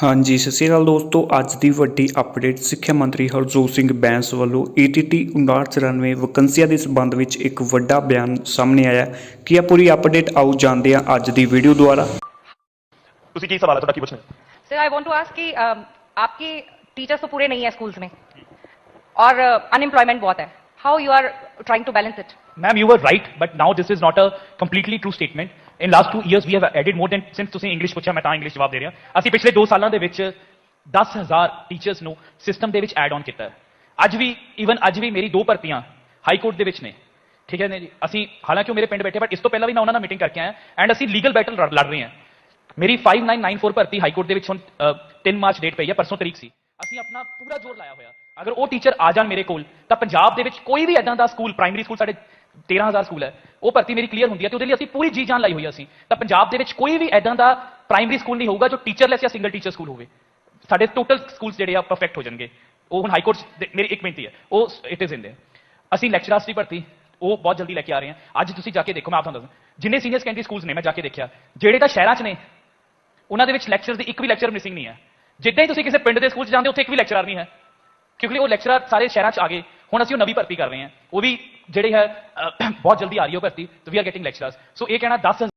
ਹਾਂਜੀ ਸਤਿ ਸ਼੍ਰੀ ਅਕਾਲ ਦੋਸਤੋ ਅੱਜ ਦੀ ਵੱਡੀ ਅਪਡੇਟ ਸਿੱਖਿਆ ਮੰਤਰੀ ਹਰਜੋਤ ਸਿੰਘ ਬੈਂਸ ਵੱਲੋਂ E ETT 5994 ਵੈਕੰਸੀਆਂ ਦੇ ਸੰਬੰਧ ਵਿੱਚ ਇੱਕ ਵੱਡਾ ਬਿਆਨ ਸਾਹਮਣੇ ਆਇਆ ਹੈ। ਕੀ ਇਹ ਪੂਰੀ ਅਪਡੇਟ ਆਓ ਜਾਣਦੇ ਹਾਂ ਅੱਜ ਦੀ ਵੀਡੀਓ ਦੁਆਰਾ ਤੁਸੀਂ ਕੀ ਸਵਾਲ ਹੈ ਤੁਹਾਡਾ ਕੀ ਪੁੱਛਣਾ ਹੈ? Sir I want to ask कि अम, आपके टीचर्स तो पूरे नहीं है स्कूल्स में और अनएम्प्लॉयमेंट बहुत है how you are trying to balance it Ma'am, you were right, but now this is not a completely true statement. in last two years, we have added more than since ਤੁਸੀਂ English ਪੁੱਛਿਆ ਮੈਂ ਤਾਂ English ਜਵਾਬ ਦੇ ਰਿਹਾ। ਅਸੀਂ ਪਿਛਲੇ 2 ਸਾਲਾਂ ਦੇ ਵਿੱਚ 10000 ਟੀਚਰਸ ਨੂੰ ਸਿਸਟਮ ਦੇ ਵਿੱਚ ਐਡ ਆਨ ਕੀਤਾ ਹੈ। ਅੱਜ ਵੀ ਈਵਨ ਅੱਜ ਵੀ ਮੇਰੀ ਦੋ ਭਰਤੀਆਂ ਹਾਈ ਕੋਰਟ ਦੇ ਵਿੱਚ ਨੇ। ਠੀਕ ਹੈ ਜੀ? ਅਸੀਂ ਹਾਲਾਂਕਿ ਉਹ ਮੇਰੇ ਪਿੰਡ ਬੈਠੇ ਬਟ ਇਸ ਤੋਂ ਪਹਿਲਾਂ ਵੀ ਮੈਂ ਉਹਨਾਂ ਨਾਲ ਮੀਟਿੰਗ ਕਰਕੇ ਆਇਆ। ਐਂਡ ਅਸੀਂ ਲੀਗਲ ਬੈਟਲ ਲੜ ਰਹੇ ਹਾਂ। ਮੇਰੀ 5994 ਭਰਤੀ ਹਾਈ ਕੋਰਟ ਦੇ ਵਿੱਚ ਹੁਣ ਅ, 3 ਮਾਰਚ ਡੇਟ ਪਈ ਹੈ ਪਰਸੋਂ ਤਰੀਕ ਸੀ। ਅਸੀਂ ਆਪਣਾ ਪੂਰਾ ਜ਼ੋਰ ਲਾਇਆ ਹੋਇਆ। ਅਗਰ ਉਹ ਟੀਚਰ ਆ ਜਾਣ ਮੇਰੇ ਕੋਲ ਤਾਂ ਪੰਜਾਬ ਦੇ ਵਿੱਚ ਕੋਈ ਵੀ ਐਦਾਂ ਦਾ ਸਕੂਲ ਪ੍ਰਾਇਮਰੀ ਸਕੂਲ ਸਾਡੇ 13000 ਸਕੂਲ ਹੈ। ਉਹ ਭਰਤੀ ਮੇਰੀ ਕਲੀਅਰ ਹੁੰਦੀ ਹੈ ਤੇ ਉਹਦੇ ਲਈ ਅਸੀਂ ਪੂਰੀ ਜੀ ਜਾਨ ਲਾਈ ਹੋਈ ਅਸੀਂ। ਤਾਂ ਪੰਜਾਬ ਦੇ ਵਿੱਚ ਕੋਈ ਵੀ ਐਦਾਂ ਦਾ ਪ੍ਰਾਇਮਰੀ ਸਕੂਲ ਨਹੀਂ ਹੋਊਗਾ ਜੋ ਟੀਚਰਲੈਸ ਜਾਂ ਸਿੰਗਲ ਟੀਚਰ ਸਕੂਲ ਹੋਵੇ। ਸਾਡੇ ਟੋਟਲ ਸਕੂਲਸ ਜਿਹੜੇ ਆ ਪਰਫੈਕਟ ਹੋ ਜਾਣਗੇ। ਉਹ ਹੁਣ ਹਾਈ ਕੋਰਟ ਮੇਰੀ ਇੱਕ ਬੇਨਤੀ ਹੈ ਉਹ ਇਟ ਇਜ਼ ਇਨ ਦੇ ਅਸੀਂ ਲੈਕਚਰਰਸ ਦੀ ਭਰਤੀ ਉਹ ਬਹੁਤ ਜਲਦੀ ਲੈ ਕੇ ਆ ਰਹੇ ਹਾਂ। ਅੱਜ ਤੁਸੀਂ ਜਾ ਕੇ ਦੇਖੋ ਮੈਂ ਆਪ ਤੁਹਾਨੂੰ ਦੱਸਾਂ। ਜਿੰਨੇ ਸੀਨੀਅਰ ਸੈਕੰਡਰੀ ਸਕੂਲਸ ਨੇ ਮੈਂ ਜਾ ਕੇ ਦੇਖਿਆ। ਜਿਹੜੇ ਤਾਂ ਸ਼ਹਿਰਾਂ 'ਚ ਨੇ ਉਹਨਾਂ ਦੇ ਵਿੱਚ ਲੈਕਚਰਸ ਦੀ ਇੱਕ ਵੀ ਲੈਕਚਰ ਮਿਸਿੰਗ ਨਹੀਂ ਹੈ। ਜਿੱਦਾਂ ਹੀ ਤੁਸੀਂ ਕਿਸੇ ਪਿੰਡ ਦੇ ਸਕੂਲ 'ਚ ਜਾਂਦੇ ਹੋ, ਉੱਥੇ ਇੱਕ ਵੀ ਲੈਕਚਰਰ ਨਹੀਂ ਹੈ। ਕਿਉਂਕਿ ਉਹ ਲੈਕਚਰਰ ਸਾਰੇ ਸ਼ਹਿਰਾਂ 'ਚ ਆ ਗਏ। ਹੁਣ ਅਸੀਂ ਉਹ ਨਵੀਂ ਭਰਤੀ ਕਰ ਰਹੇ ਹਾਂ। ਉਹ ਵੀ ਜਿਹੜੇ ਹੈ ਬਹੁਤ ਜਲਦੀ ਆ ਰਹੀ ਹੈ ਉਹ ਭਰਤੀ, ਤੇ we are getting lectures so ਇਹ ਕਹਿਣਾ 10